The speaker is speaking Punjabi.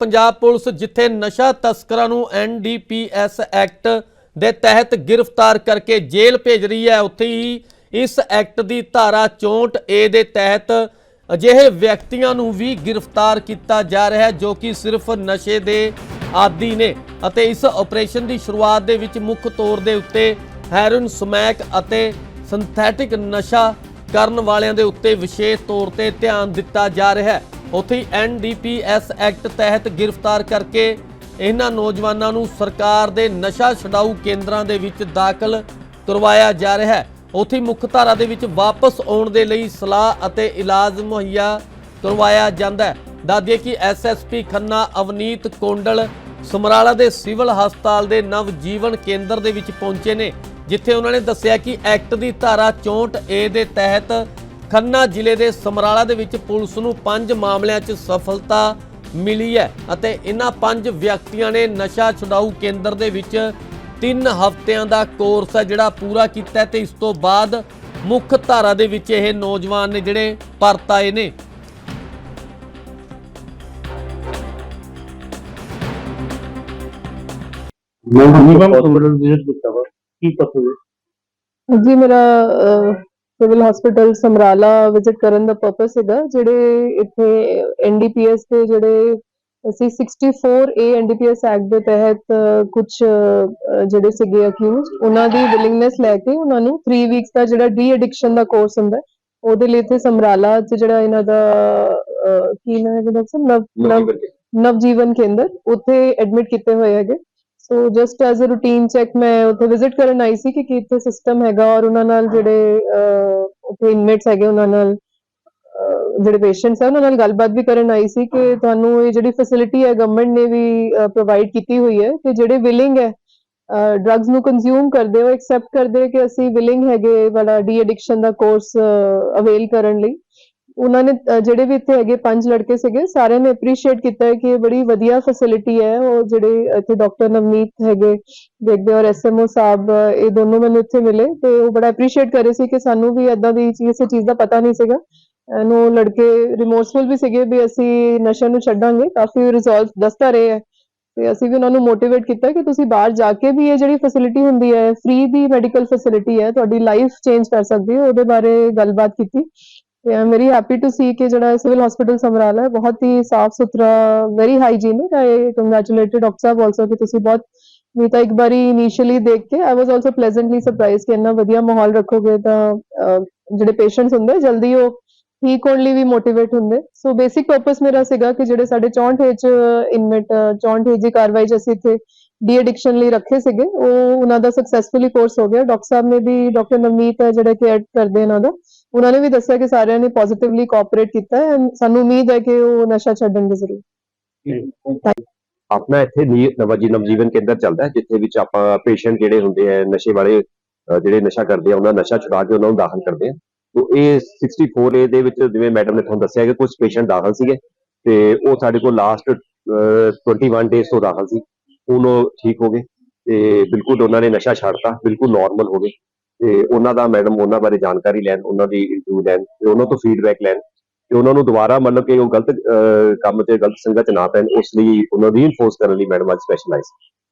ਪੰਜਾਬ ਪੁਲਿਸ ਜਿੱਥੇ ਨਸ਼ਾ ਤਸਕਰਾਂ ਨੂੰ ਐਨਡੀਪੀਐਸ ਐਕਟ ਦੇ ਤਹਿਤ ਗ੍ਰਿਫਤਾਰ ਕਰਕੇ ਜੇਲ੍ਹ ਭੇਜ ਰਹੀ ਹੈ, ਉੱਥੇ ਹੀ ਇਸ ਐਕਟ ਦੀ ਧਾਰਾ 64 ਏ ਦੇ ਤਹਿਤ ਅਜਿਹੇ ਵਿਅਕਤੀਆਂ ਨੂੰ ਵੀ ਗ੍ਰਿਫਤਾਰ ਕੀਤਾ ਜਾ ਰਿਹਾ ਹੈ, ਜੋ ਕਿ ਸਿਰਫ ਨਸ਼ੇ ਦੇ ਆਦੀ ਨੇ ਅਤੇ ਇਸ ਆਪਰੇਸ਼ਨ ਦੀ ਸ਼ੁਰੂਆਤ ਦੇ ਵਿੱਚ ਮੁੱਖ ਤੌਰ ਦੇ ਉੱਤੇ ਹੈਰੋਇਨ, ਸਮੈਕ ਅਤੇ ਸਿੰਥੈਟਿਕ ਨਸ਼ਾ ਕਰਨ ਵਾਲਿਆਂ ਦੇ ਉੱਤੇ ਵਿਸ਼ੇਸ਼ ਤੌਰ ਤੇ ਧਿਆਨ ਦਿੱਤਾ ਜਾ ਰਿਹਾ ਹੈ। ਉੱਥੇ ਹੀ ਐਨਡੀਪੀਐਸ ਐਕਟ ਤਹਿਤ ਗ੍ਰਿਫਤਾਰ ਕਰਕੇ ਇਹਨਾਂ ਨੌਜਵਾਨਾਂ ਨੂੰ ਸਰਕਾਰ ਦੇ ਨਸ਼ਾ ਛਡਾਊ ਕੇਂਦਰਾਂ ਦੇ ਵਿੱਚ ਦਾਖਲ ਕਰਵਾਇਆ ਜਾ ਰਿਹਾ ਹੈ। ਉੱਥੇ ਮੁੱਖ ਧਾਰਾ ਦੇ ਵਿੱਚ ਵਾਪਸ ਆਉਣ ਦੇ ਲਈ ਸਲਾਹ ਅਤੇ ਇਲਾਜ ਮੁਹੱਈਆ ਕਰਵਾਇਆ ਜਾਂਦਾ ਹੈ। ਦੱਸਦੀਏ ਕਿ ਐਸਐਸਪੀ ਖੰਨਾ, ਅਵਨੀਤ ਕੋਂਡਲ, ਸਮਰਾਲਾ ਦੇ ਸਿਵਲ ਹਸਪਤਾਲ ਦੇ ਨਵ ਜੀਵਨ ਕੇਂਦਰ ਦੇ ਵਿੱਚ ਪਹੁੰਚੇ ਨੇ, ਜਿੱਥੇ ਉਹਨਾਂ ਨੇ ਦੱਸਿਆ ਕਿ ਐਕਟ ਦੀ ਧਾਰਾ 64 ਏ ਦੇ ਤਹਿਤ ਖੰਨਾ ਜ਼ਿਲ੍ਹੇ ਦੇ ਸਮਰਾਲਾ ਦੇ ਵਿੱਚ ਪੁਲਿਸ ਨੂੰ ਪੰਜ ਮਾਮਲਿਆਂ 'ਚ ਸਫਲਤਾ ਮਿਲੀ ਹੈ ਅਤੇ ਇਹਨਾਂ ਪੰਜ ਵਿਅਕਤੀਆਂ ਨੇ ਨਸ਼ਾ ਛੁਡਾਊ ਕੇਂਦਰ ਦੇ ਵਿੱਚ 3 ਹਫ਼ਤਿਆਂ ਦਾ ਕੋਰਸ ਹੈ ਜਿਹੜਾ ਪੂਰਾ ਕੀਤਾ ਤੇ ਇਸ ਤੋਂ ਬਾਅਦ ਮੁੱਖ ਧਾਰਾ ਦੇ ਵਿੱਚ ਇਹ ਨੌਜਵਾਨ ਨੇ ਜਿਹੜੇ ਪਰਤ ਆਏ ਨੇ। ਮਿਨੀਮਮ ਹਸਪੀਟਲ ਵਿਜ਼ਿਟ ਕੀਤਾ ਵਾ ਕੀ ਪਤਾ ਜੀ ਮੇਰਾ ਸਿਵਲ ਹਸਪੀਟਲ ਸਮਰਾਲਾ ਵਿਜ਼ਿਟ ਕਰਨ ਦਾ ਪਰਪਸ ਹੈਗਾ ਜਿਹੜੇ ਇੱਥੇ ਐਨਡੀਪੀਐਸ ਦੇ ਜਿਹੜੇ ਅਸੀਂ 64 ਏ ਐਨਡੀਪੀਐਸ ਐਕਟ ਦੇ ਤਹਿਤ ਕੁਝ ਜਿਹੜੇ ਸੀਗੇ ਅਕਿਊਜ਼ਡ ਉਹਨਾਂ ਦੀ ਵਿਲਿੰਗਨੈਸ ਲੈ ਕੇ ਉਹਨਾਂ ਨੂੰ 3 ਵੀਕਸ ਦਾ ਜਿਹੜਾ ਡੀ ਐਡਿਕਸ਼ਨ ਦਾ ਕੋਰਸ ਹੁੰਦਾ ਉਹਦੇ ਲਈ ਇੱਥੇ ਸਮਰਾਲਾ ਚ ਜਿਹੜਾ ਇਹਨਾਂ ਦਾ ਕੀ ਨਾਮ ਹੈ ਡਾਕਟਰ? ਨਵ ਨਵ ਨਵਜੀਵਨ ਕੇਂਦਰ ਉੱਥੇ ਐਡਮਿਟ ਕੀਤੇ ਹੋਏ ਹੈਗੇ so just as a routine check ਮੈਂ ਉੱਥੇ ਵਿਜ਼ਿਟ ਕਰਨ ਆਈ ਸੀ ਕਿ ਕੀ ਇੱਥੇ ਸਿਸਟਮ ਹੈਗਾ ਔਰ ਉਹਨਾਂ ਨਾਲ ਜਿਹੜੇ ਉੱਥੇ ਇਨਮੇਟਸ ਹੈਗੇ ਉਹਨਾਂ ਨਾਲ ਜਿਹੜੇ ਪੇਸ਼ੈਂਟਸ ਹੈ ਉਹਨਾਂ ਨਾਲ ਗੱਲਬਾਤ ਵੀ ਕਰਨ ਆਈ ਸੀ ਕਿ ਤੁਹਾਨੂੰ ਇਹ ਜਿਹੜੀ ਫੈਸਿਲਿਟੀ ਹੈ ਗਵਰਨਮੈਂਟ ਨੇ ਵੀ ਪ੍ਰੋਵਾਈਡ ਕੀਤੀ ਹੋਈ ਹੈ ਕਿ ਜਿਹੜੇ ਵਿਲਿੰਗ ਹੈ ਡਰੱਗਸ ਨੂੰ ਕੰਜ਼ਿਊਮ ਕਰਦੇ ਹੋ ਐਕਸੈਪਟ ਕਰਦੇ ਕਿ ਅਸੀਂ ਵਿਲਿੰਗ ਹੈਗੇ ਵਾਲਾ ਡੀ ਐਡਿਕਸ਼ਨ ਦਾ ਕੋਰਸ ਅਵੇਲ ਕਰਨ ਲਈ ਉਹਨਾਂ ਨੇ ਜਿਹੜੇ ਵੀ ਇੱਥੇ ਹੈਗੇ ਪੰਜ ਲੜਕੇ ਸੀਗੇ, ਸਾਰਿਆਂ ਨੇ ਅਪਰੀਸ਼ੀਏਟ ਕੀਤਾ ਹੈ ਕਿ ਇਹ ਬੜੀ ਵਧੀਆ ਫੈਸਿਲਿਟੀ ਹੈ। ਉਹ ਜਿਹੜੇ ਇੱਥੇ ਡਾਕਟਰ ਨਵਨੀਤ ਹੈਗੇ, ਦੇਖਦੇ ਔਰ ਐਸਐਮਓ ਸਾਹਿਬ ਇਹ ਦੋਨੋਂ ਮੈਨੂੰ ਇੱਥੇ ਮਿਲੇ ਤੇ ਉਹ ਬੜਾ ਅਪਰੀਸ਼ੀਏਟ ਕਰੇ ਸੀ ਕਿ ਸਾਨੂੰ ਵੀ ਏਦਾਂ ਦੀ ਚੀਜ਼ ਚੀਜ਼ ਦਾ ਪਤਾ ਨਹੀਂ ਸੀਗਾ। ਇਹਨੂੰ ਲੜਕੇ ਰਿਮੋਰਸਫੁਲ ਵੀ ਸੀਗੇ ਵੀ ਅਸੀਂ ਨਸ਼ਾ ਨੂੰ ਛੱਡਾਂਗੇ, ਕਾਫੀ ਰਿਜ਼ੋਲਵ ਦੱਸਦਾ ਰਹੇ ਹੈ। ਤੇ ਅਸੀਂ ਵੀ ਉਹਨਾਂ ਨੂੰ ਮੋਟੀਵੇਟ ਕੀਤਾ ਕਿ ਤੁਸੀਂ ਬਾਹਰ ਜਾ ਕੇ ਵੀ ਇਹ ਜਿਹੜੀ ਫੈਸਿਲਿਟੀ ਹੁੰਦੀ ਹੈ ਫ੍ਰੀ ਦੀ ਮੈਡੀਕਲ ਫੈਸਿਲਿਟੀ ਹੈ, ਤੁਹਾਡੀ ਲਾਈਫ ਚੇਂਜ ਕਰ ਸਕਦੀ ਹੈ। ਉਹਦੇ ਬਾਰੇ ਗੱਲਬਾਤ ਕੀਤੀ। ਤੇ I very happy to see ਕਿ ਜਿਹੜਾ ਸਿਵਲ ਹਸਪੀਟਲ ਸਮਰਾਲਾ ਹੈ, ਬਹੁਤ ਹੀ ਸਾਫ਼ ਸੁਥਰਾ very hygienic I congratulated doctor Sahib also ਕਿ ਤੁਸੀਂ ਬਹੁਤ ਨਹੀਂ ਤਾਂ ਇੱਕ ਵਾਰੀ ਇਨੀਸ਼ੀਅਲੀ ਦੇਖ ਕੇ ਆਈ ਵਾਸ ਆਲਸੋ ਪਲੇਜ਼ੈਂਟਲੀ ਸਰਪ੍ਰਾਈਜ਼ ਕਿ ਇੰਨਾ ਵਧੀਆ ਮਾਹੌਲ ਰੱਖੋਗੇ ਤਾਂ ਜਿਹੜੇ ਪੇਸ਼ੈਂਟਸ ਹੁੰਦੇ, ਜਲਦੀ ਉਹ ਠੀਕ ਹੋਣ ਲਈ ਵੀ ਮੋਟੀਵੇਟ ਹੁੰਦੇ। ਸੋ ਬੇਸਿਕ ਪਰਪਸ ਮੇਰਾ ਸੀਗਾ ਕਿ ਜਿਹੜੇ ਸਾਡੇ 64 ਏਜ ਇਨਮੇਟ 64 ਏਜ ਦੀ ਕਾਰਵਾਈ 'ਚ ਇੱਥੇ ਡੀ ਐਡਿਕਸ਼ਨ ਲਈ ਰੱਖੇ ਸੀਗੇ, ਉਹ ਉਹਨਾਂ ਦਾ ਸਕਸੈਸਫੁਲੀ ਕੋਰਸ ਹੋ ਗਿਆ। ਡਾਕਟਰ ਸਾਹਿਬ ਨੇ ਵੀ ਡਾਕਟਰ ਨਵਨੀਤ ਹੈ, ਜਿਹੜੇ ਕਿ ਕਰਦੇ ਇਹਨਾਂ ਦਾ ਉਹਨਾਂ ਨੇ ਵੀ ਦੱਸਿਆ ਕਿ ਸਾਰਿਆਂ ਨੇ ਪੋਜ਼ਿਟਿਵਲੀ ਕੋਆਪਰੇਟ ਕੀਤਾ ਹੈ ਸਾਨੂੰ ਉਮੀਦ ਹੈ ਕਿ ਉਹ ਨਸ਼ਾ ਛੱਡਣਗੇ ਜ਼ਰੂਰ। ਆਪਣਾ ਇੱਥੇ ਨੀ- ਨਵਜੀਵਨ ਕੇਂਦਰ ਚੱਲਦਾ ਹੈ, ਜਿੱਥੇ ਵਿੱਚ ਆਪਾਂ ਪੇਸ਼ੈਂਟ ਜਿਹੜੇ ਹੁੰਦੇ ਆ, ਨਸ਼ੇ ਵਾਲੇ ਜਿਹੜੇ ਨਸ਼ਾ ਕਰਦੇ ਆ, ਉਹਨਾਂ ਨਸ਼ਾ ਛੁਡਾ ਕੇ ਉਹਨਾਂ ਨੂੰ ਦਾਖਲ ਕਰਦੇ ਆ। ਤੋਂ ਇਹ 64 ਦੇ ਵਿੱਚ ਜਿਵੇਂ ਮੈਡਮ ਨੇ ਤੁਹਾਨੂੰ ਦੱਸਿਆ ਕਿ ਕੁਝ ਪੇਸ਼ੈਂਟ ਦਾਖਲ ਸੀਗੇ, ਤੇ ਉਹ ਸਾਡੇ ਕੋਲ ਲਾਸਟ 21 ਡੇਜ਼ ਤੋਂ ਦਾਖਲ ਸੀ। ਉਹ ਠੀਕ ਹੋ ਗਏ, ਤੇ ਬਿਲਕੁਲ ਉਹਨਾਂ ਨੇ ਨਸ਼ਾ ਛੱਡਤਾ, ਬਿਲਕੁਲ ਨਾਰਮਲ ਹੋ ਗਏ। ਤੇ ਉਹਨਾਂ ਦਾ ਮੈਡਮ ਉਹਨਾਂ ਬਾਰੇ ਜਾਣਕਾਰੀ ਲੈਣ ਉਹਨਾਂ ਦੀ ਇੰਟਰਵਿਊ ਲੈਣ ਤੇ ਉਹਨਾਂ ਤੋਂ ਫੀਡਬੈਕ ਲੈਣ ਤੇ ਉਹਨਾਂ ਨੂੰ ਦੁਬਾਰਾ ਮਤਲਬ ਕਿ ਉਹ ਗਲਤ ਅਹ, ਕੰਮ ਤੇ ਗਲਤ ਸੰਗਤ ਚ ਨਾ ਪੈਣ ਉਸ ਲਈ ਉਹਨਾਂ ਨੂੰ ਰੀਇਨਫੋਰਸ ਕਰਨ ਲਈ ਮੈਡਮ ਅੱਜ ਸਪੈਸ਼ਲਾਈਜ਼